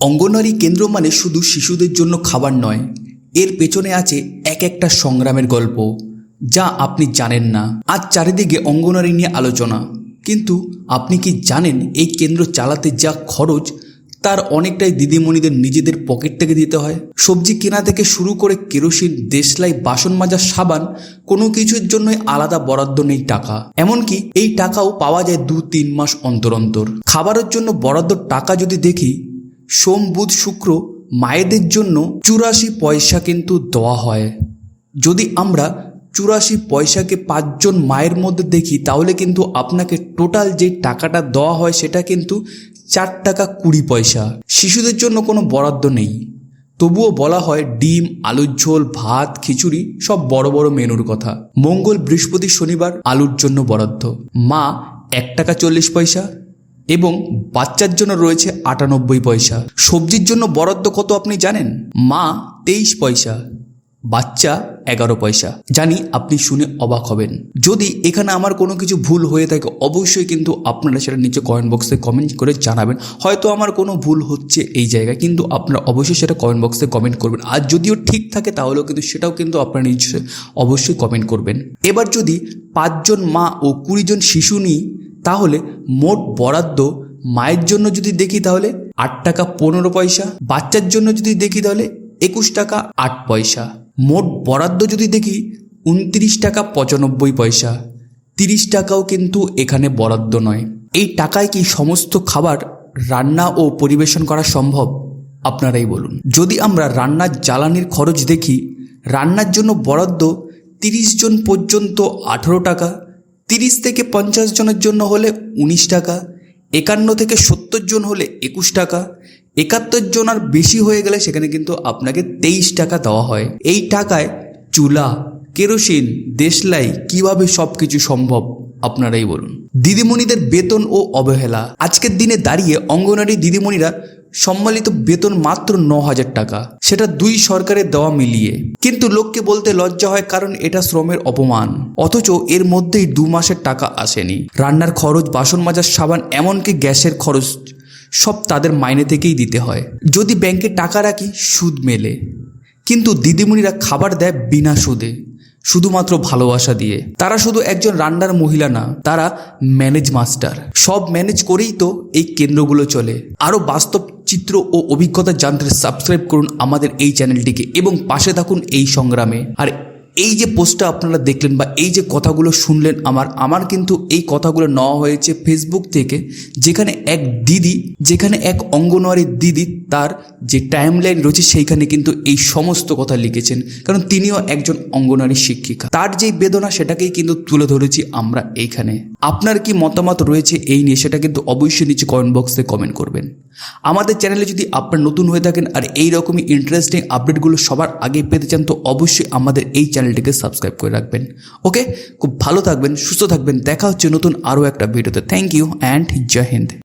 অঙ্গনওয়াড়ি কেন্দ্র মানে শুধু শিশুদের জন্য খাবার নয়, এর পেছনে আছে এক একটা সংগ্রামের গল্প, যা আপনি জানেন না। আজ চারিদিকে অঙ্গনওয়াড়ি নিয়ে আলোচনা, কিন্তু আপনি কি জানেন এই কেন্দ্র চালাতে যা খরচ, তার অনেকটাই দিদিমণিদের নিজেদের পকেট থেকে দিতে হয়? সবজি কেনা থেকে শুরু করে কেরোসিন, দেশলাই, বাসন মাজার, সাবান, কোনো কিছুর জন্যই আলাদা বরাদ্দ নেই টাকা। এমনকি এই টাকাও পাওয়া যায় দু তিন মাস অন্তর অন্তর। খাবারের জন্য বরাদ্দ টাকা যদি দেখি সোম বুধ শুক্র মায়েদের জন্য চুরাশি পয়সা কিন্তু দেওয়া হয়। যদি আমরা চুরাশি পয়সাকে পাঁচজন মায়ের মধ্যে দেখি, তাহলে কিন্তু আপনাকে টোটাল যে টাকাটা দেওয়া হয়, সেটা কিন্তু চার টাকা কুড়ি পয়সা। শিশুদের জন্য কোনো বরাদ্দ নেই। তবুও বলা হয় ডিম, আলুর ঝোল, ভাত, খিচুড়ি সব বড় বড় মেনুর কথা। মঙ্গল বৃহস্পতি শনিবার আলুর জন্য বরাদ্দ। মা এক টাকা চল্লিশ পয়সা এবং বাচ্চার জন্য রয়েছে আটানব্বই পয়সা। সবজির জন্য বরাদ্দ কত আপনি জানেন? মা, তেইশ পয়সা। বাচ্চা, এগারো পয়সা। জানি আপনি শুনে অবাক হবেন। যদি এখানে আমার কোনো কিছু ভুল হয়ে থাকে, অবশ্যই কিন্তু আপনারা সেটা নিচে কমেন্ট বক্সে কমেন্ট করে জানাবেন। হয়তো আমার কোনো ভুল হচ্ছে এই জায়গায়, কিন্তু আপনারা অবশ্যই সেটা কমেন্ট বক্সে কমেন্ট করবেন। আর যদিও ঠিক থাকে, তাহলেও কিন্তু সেটাও কিন্তু আপনারা নিশ্চয়ই অবশ্যই কমেন্ট করবেন। এবার যদি পাঁচজন মা ও কুড়িজন শিশু নিই তাহলে মোট বরাদ্দ মায়ের জন্য যদি দেখি তাহলে আট টাকা পনেরো পয়সা, বাচ্চার জন্য যদি দেখি তাহলে একুশ টাকা আট পয়সা। মোট বরাদ্দ যদি দেখি উনত্রিশ টাকা পঁচানব্বই পয়সা। তিরিশ টাকাও কিন্তু এখানে বরাদ্দ নয়। এই টাকায় কি সমস্ত খাবার রান্না ও পরিবেশন করা সম্ভব? আপনারাই বলুন। যদি আমরা রান্নার জ্বালানির খরচ দেখি, রান্নার জন্য বরাদ্দ তিরিশ জন পর্যন্ত আঠেরো টাকা তিরিশ থেকে পঞ্চাশ জনের জন্য হলে উনিশ টাকা, একান্ন থেকে সত্তর জন হলে একুশ টাকা, একাত্তর জন আর বেশি হয়ে গেলে সেখানে কিন্তু আপনাকে তেইশ টাকা দেওয়া হয়। এই টাকায় চুলা, কেরোসিন, দেশলাই কীভাবে সব কিছু সম্ভব আপনারাই বলুন। দিদিমণিদের বেতন ও অবহেলা। আজকের দিনে দাঁড়িয়ে অঙ্গনারী দিদিমণিরা সম্মানিত বেতন মাত্র ন হাজার টাকা। সেটা দুই সরকারের দেওয়া মিলিয়ে। কিন্তু লোককে বলতে লজ্জা হয় কারণ এটা শ্রমের অপমান। অথচ এর মধ্যেই দু মাসের টাকা আসেনি। রান্নার খরচ, বাসন মাজার, সাবান, এমনকি গ্যাসের খরচ সব তাদের মাইনে থেকেই দিতে হয়। যদি ব্যাংকে টাকা রাখি, সুদ মেলে। কিন্তু দিদিমণিরা খাবার দেয় বিনা সুদে। শুধুমাত্র ভালোবাসা দিয়ে। তারা শুধু একজন রান্নার মহিলা না, তারা ম্যানেজ মাস্টার। সব ম্যানেজ করেই তো এই কেন্দ্রগুলো চলে। আরও বাস্তব চিত্র ও অভিজ্ঞতা জানতে সাবস্ক্রাইব করুন আমাদের এই চ্যানেলটিকে এবং পাশে থাকুন এই সংগ্রামে। আর এই যে পোস্টটা আপনারা দেখলেন বা এই যে কথাগুলো শুনলেন আমার আমার কিন্তু এই কথাগুলো নেওয়া হয়েছে ফেসবুক থেকে, যেখানে এক দিদি, যেখানে এক অঙ্গনওয়াড়ি দিদি তার যে টাইম লাইন রয়েছে সেইখানে কিন্তু এই সমস্ত কথা লিখেছেন। কারণ তিনিও একজন অঙ্গনওয়াড়ি শিক্ষিকা। তার যেই বেদনা সেটাকেই কিন্তু তুলে ধরেছি আমরা এইখানে। আপনার কি মতামত রয়েছে এই নিয়ে সেটা কিন্তু অবশ্যই নিচে কমেন্ট বক্সে কমেন্ট করবেন। আমাদের চ্যানেলে যদি আপনার নতুন হয়ে থাকেন আর এই রকমই ইন্টারেস্টিং আপডেটগুলো সবার আগে পেতে চান, তো অবশ্যই আমাদের এই চ্যানেলটিকে সাবস্ক্রাইব করে রাখবেন। ওকে খুব ভালো থাকবেন, সুস্থ থাকবেন, দেখা হচ্ছে নতুন আরও একটা ভিডিওতে thank you and Jai Hind